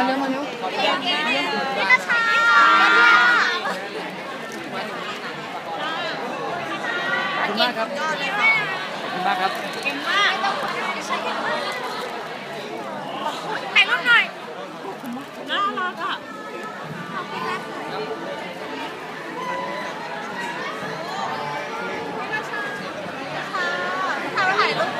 าเร็วมาเร็วตาชาขอบคุณากครับขอบคุณาครับเก่งมากถ่ายรูปหน่อยน่ารักอะขอบคุณนะถ่ายรูป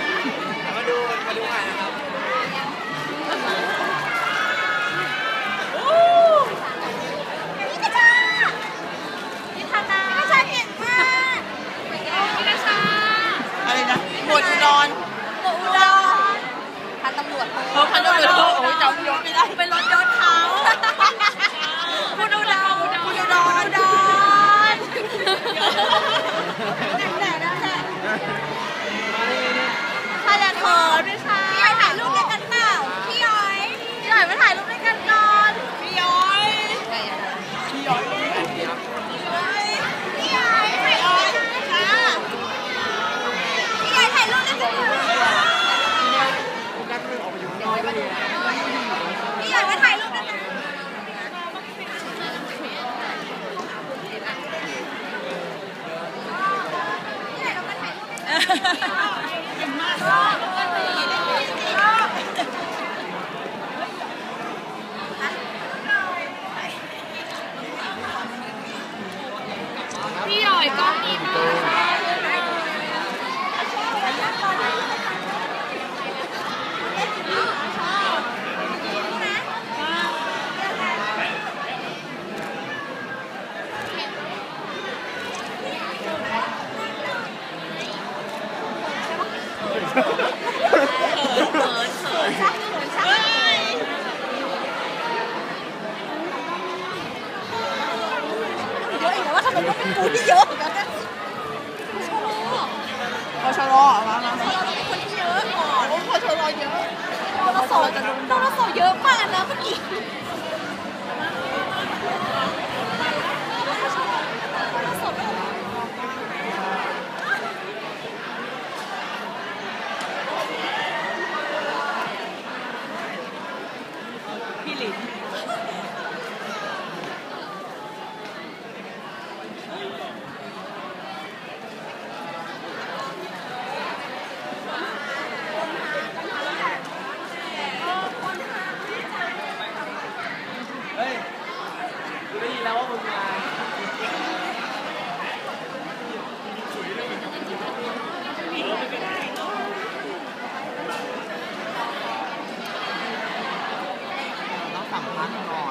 พี่หน่อยกล้องนี้มาก มันก็เป็นกูที่เยอะอีกแล้วเนี่ยพอชรอมามาเราเป็นคนที่เยอะก่อนโอ้พอชรอเยอะเราสอบเราสอบเยอะม แล้วว่ามึงมาต้องสัมภาษณ์หน่อย